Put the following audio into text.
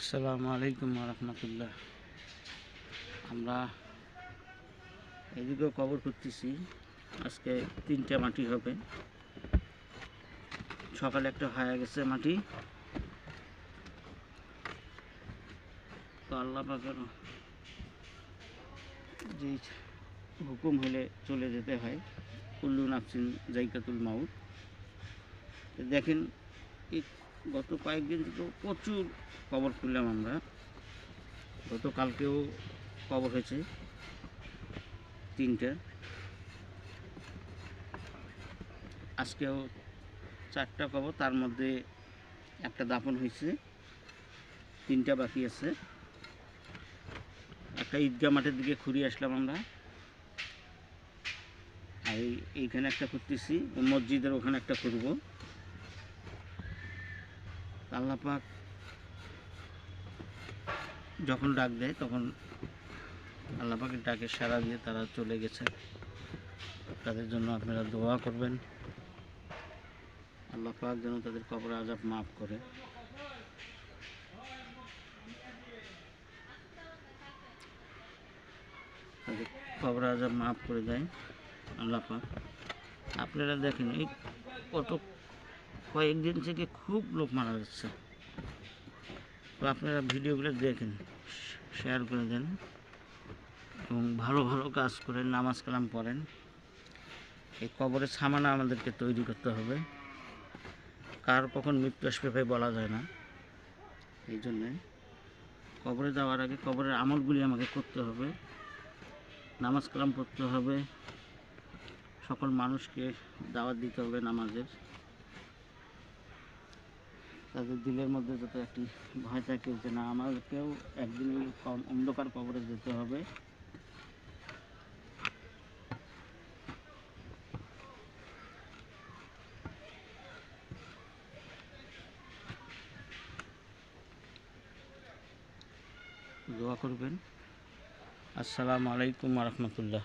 আসসালামু আলাইকুম রহমতুল্লাহ। আমরা এদিকেও কবর করতেছি, আজকে তিনটা মাটি হবে। সকালে একটা হয়ে গেছে মাটি। তো আল্লাহ পাকের যে হুকুম হলে চলে যেতে হয়, কুল্লু নাফসিন জাইকাতুল মাউত। তো দেখেন গত কয়েকদিন তো প্রচুর কবর খুললাম আমরা। গতকালকেও কবর হয়েছে তিনটা। আজকেও চারটা কবর তার মধ্যে একটা দাফন হয়েছে। তিনটা বাকি আছে। একটা ঈদগাহ মাঠের দিকে ঘুরিয়ে আসলাম আমরা। আর এই- এইখানে একটা করতেছি মসজিদের ওখানে একটা করব আল্লাহ পাক যখন ডাক দেয়, তখন আল্লাহ পাকের ডাকে, সাড়া দিয়ে তারা চলে গেছে। তাদের জন্য আপনারা দোয়া করবেন। আল্লাহ পাক যেন তাদের কবর আজাব মাফ করে। তাদের কবর আজাব মাফ করে দেয় আল্লাহ পাক আপনারা দেখেন এই কত কয়েকদিন থেকে খুব লোক মারা যাচ্ছে। তো আপনারা ভিডিওগুলো দেখেন শেয়ার করে দেন এবং ভালো ভালো কাজ করেন, নামাজ কালাম পড়েন। এই কবরের সামানা আমাদেরকে তৈরি করতে হবে। কার কখন মৃত্যু আসবে ভাই বলা যায় না। এই জন্যে কবরে যাওয়ার আগে কবরের আমলগুলি আমাকে করতে হবে, নামাজ কালাম পড়তে হবে, সকল মানুষকে দাওয়াত দিতে হবে নামাজের। তাদের দিলের মধ্যে যাতে একটি ভয় থাকে যে না আমাদেরকেও একদিন কম- অন্ধকার কবরে যেতে হবে। দোয়া করবেন। আসসালামু আলাইকুম রহমতুল্লাহ।